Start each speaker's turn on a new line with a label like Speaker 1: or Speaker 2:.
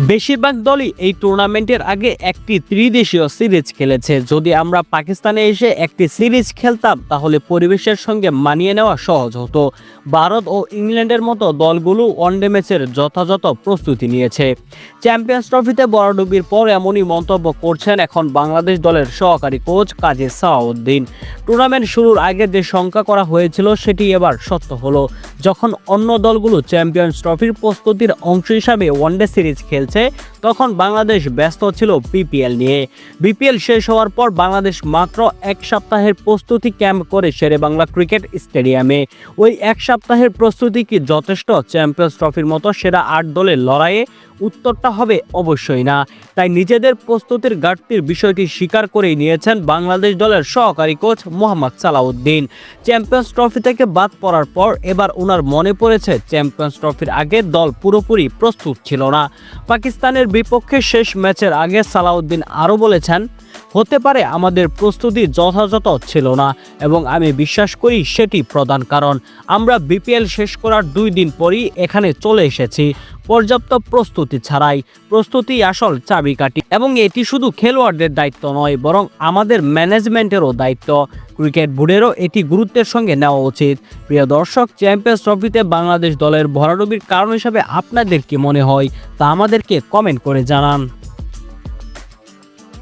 Speaker 1: বেশিরভাগ দলই এই টুর্নামেন্টের আগে একটি ত্রিদেশীয় সিরিজ খেলেছে। যদি আমরা পাকিস্তানে এসে একটি সিরিজ খেলতাম, তাহলে পরিবেশের সঙ্গে মানিয়ে নেওয়া সহজ হতো। ভারত ও ইংল্যান্ডের মতো দলগুলো ওয়ানডে ম্যাচের যথাযথ প্রস্তুতি নিয়েছে। চ্যাম্পিয়ন্স ট্রফিতে বড়ডুবির পর এমনই মন্তব্য করছেন এখন বাংলাদেশ দলের সহকারী কোচ কাজী সাউদ্দিন টুর্নামেন্ট শুরুর আগে যে শঙ্কা করা হয়েছিল সেটি এবার সত্য হলো। যখন অন্য দলগুলো চ্যাম্পিয়ন্স ট্রফির প্রস্তুতির অংশ হিসাবে ওয়ানডে সিরিজ খেলছে, তখন বাংলাদেশ ব্যস্ত ছিল বিপিএল নিয়ে। বিপিএল শেষ হওয়ার পর বাংলাদেশ মাত্র এক সপ্তাহের প্রস্তুতি ক্যাম্প করে শেরে বাংলা ক্রিকেট স্টেডিয়ামে। ওই এক সপ্তাহের প্রস্তুতি কি যথেষ্ট চ্যাম্পিয়ন্স ট্রফির মতো সেরা আট দলের লড়াইয়ে উত্তরটা হবে অবশ্যই না। তাই নিজেদের প্রস্তুতির ঘাটতির বিষয়টি স্বীকার করেই নিয়েছেন বাংলাদেশ দলের সহকারী coach Mohammad Salauddin. Champions Trophy থেকে বাদ পড়ার পর এবার ওনার মনে পড়েছে চ্যাম্পিয়ন্স ট্রফির আগে দল পুরোপুরি প্রস্তুত ছিল না। পাকিস্তানের বিপক্ষে শেষ ম্যাচের আগে সালাউদ্দিন আরও বলেছেন হতে পারে আমাদের প্রস্তুতি যথাযথ ছিল না এবং আমি বিশ্বাস করি সেটি প্রধান কারণ। আমরা বিপিএল শেষ করার দুই দিন পরই এখানে চলে এসেছি। পর্যাপ্ত প্রস্তুতি ছাড়াই। প্রস্তুতি আসল চাবিকাঠি। এবং এটি শুধু খেলোয়াড়দের দায়িত্ব নয়, বরং আমাদের ম্যানেজমেন্টেরও দায়িত্ব। ক্রিকেট বোর্ডেরও এটি গুরুত্বের সঙ্গে নেওয়া উচিত। প্রিয় দর্শক, চ্যাম্পিয়ন্স ট্রফিতে বাংলাদেশ দলের ভরাডুবির কারণ হিসাবে আপনাদের কি মনে হয় তা আমাদেরকে কমেন্ট করে জানান।